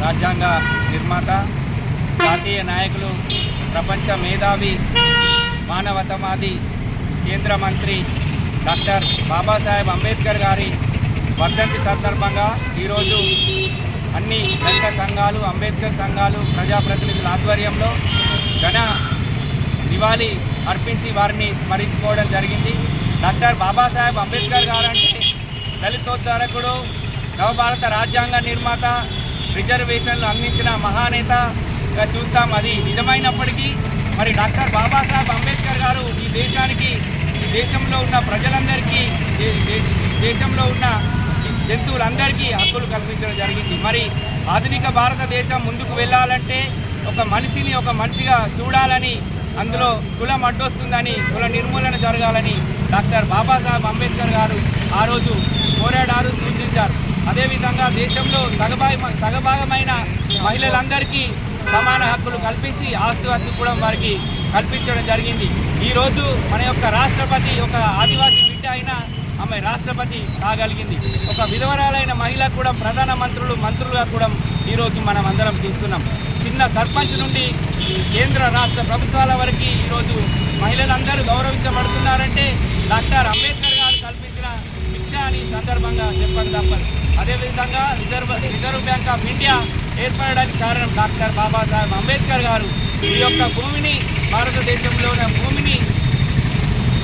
రాజ్యాంగ నిర్మాత జాతీయ నాయకులు ప్రపంచ మేధావి మానవతవాది కేంద్ర మంత్రి డాక్టర్ బాబాసాహెబ్ అంబేద్కర్ గారి వర్ధంతి సందర్భంగా ఈరోజు అన్ని దళిత సంఘాలు అంబేద్కర్ సంఘాలు ప్రజాప్రతినిధుల ఆధ్వర్యంలో ఘన నివాళి అర్పించి వారిని స్మరించుకోవడం జరిగింది. డాక్టర్ బాబాసాహెబ్ అంబేద్కర్ గారు అంటే దళితోద్ధారకుడు నవభారత రాజ్యాంగ నిర్మాత రిజర్వేషన్లు అందించిన మహానేతగా చూస్తాం. అది నిజమైనప్పటికీ మరి డాక్టర్ బాబాసాహెబ్ అంబేద్కర్ గారు ఈ దేశానికి ఈ దేశంలో ఉన్న ప్రజలందరికీ దేశంలో ఉన్న జంతువులందరికీ హక్కులు కల్పించడం జరిగింది. మరి ఆధునిక భారతదేశం ముందుకు వెళ్ళాలంటే ఒక మనిషిని ఒక మనిషిగా చూడాలని అందులో కులం అడ్డొస్తుందని కుల నిర్మూలన జరగాలని డాక్టర్ బాబాసాహెబ్ అంబేద్కర్ గారు ఆ రోజు పోరాడారు సూచించారు అదేవిధంగా దేశంలో సగభాగ సగభాగమైన మహిళలందరికీ సమాన హక్కులు కల్పించి ఆస్తి హక్కు కూడా వారికి కల్పించడం జరిగింది. ఈరోజు మన యొక్క రాష్ట్రపతి ఒక ఆదివాసీ బిడ్డ అయినా ఆమె రాష్ట్రపతి కాగలిగింది. ఒక విధవరాలైన మహిళ కూడా ప్రధాన మంత్రులు మంత్రులుగా కూడా ఈరోజు మనం అందరం చూస్తున్నాం. చిన్న సర్పంచ్ నుండి కేంద్ర రాష్ట్ర ప్రభుత్వాల వరకు ఈరోజు మహిళలందరూ గౌరవించబడుతున్నారంటే డాక్టర్ అంబేద్కర్ గారు కల్పించిన శిక్ష అని ఈ సందర్భంగా చెప్పడం తప్పదు అదేవిధంగా reserve reserve bank of India ఏర్పడడానికి కారణం డాక్టర్ బాబాసాహెబ్ అంబేద్కర్ గారు. ఈ యొక్క భూమిని భారతదేశంలోని భూమిని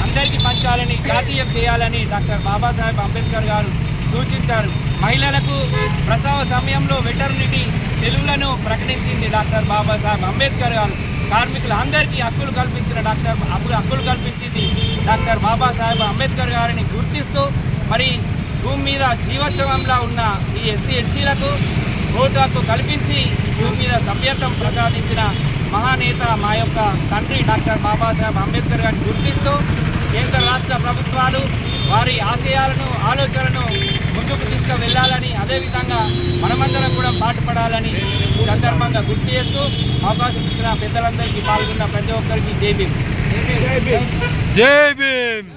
అందరికీ పంచాలని జాతీయం చేయాలని డాక్టర్ బాబాసాహెబ్ అంబేద్కర్ గారు సూచించారు. మహిళలకు ప్రసవ సమయంలో వెటర్నిటీ తెలుగులను ప్రకటించింది డాక్టర్ బాబాసాహెబ్ అంబేద్కర్ గారు. కార్మికులందరికీ హక్కులు కల్పించిన డాక్టర్ హక్కులు హక్కులు కల్పించింది డాక్టర్ బాబాసాహెబ్ అంబేద్కర్ గారిని గుర్తిస్తూ మరి భూమి మీద జీవోత్సవంలా ఉన్న ఈ ఎస్సీ ఎస్టీలకు ఓటు హక్కు కల్పించి భూమి మీద సభ్యత్వం ప్రసాదించిన మహానేత మా యొక్క తండ్రి డాక్టర్ బాబాసాహెబ్ అంబేద్కర్ గారిని గుర్తిస్తూ కేంద్ర రాష్ట్ర ప్రభుత్వాలు వారి ఆశయాలను ఆలోచనలను ముందుకు తీసుకువెళ్ళాలని అదేవిధంగా మనమందరం కూడా పాటుపడాలని సందర్భంగా గుర్తు చేస్తూ అవకాశం ఇచ్చిన పెద్దలందరికీ పాల్గొన్న ప్రతి ఒక్కరికి జై భీమ్. జై భీమ్.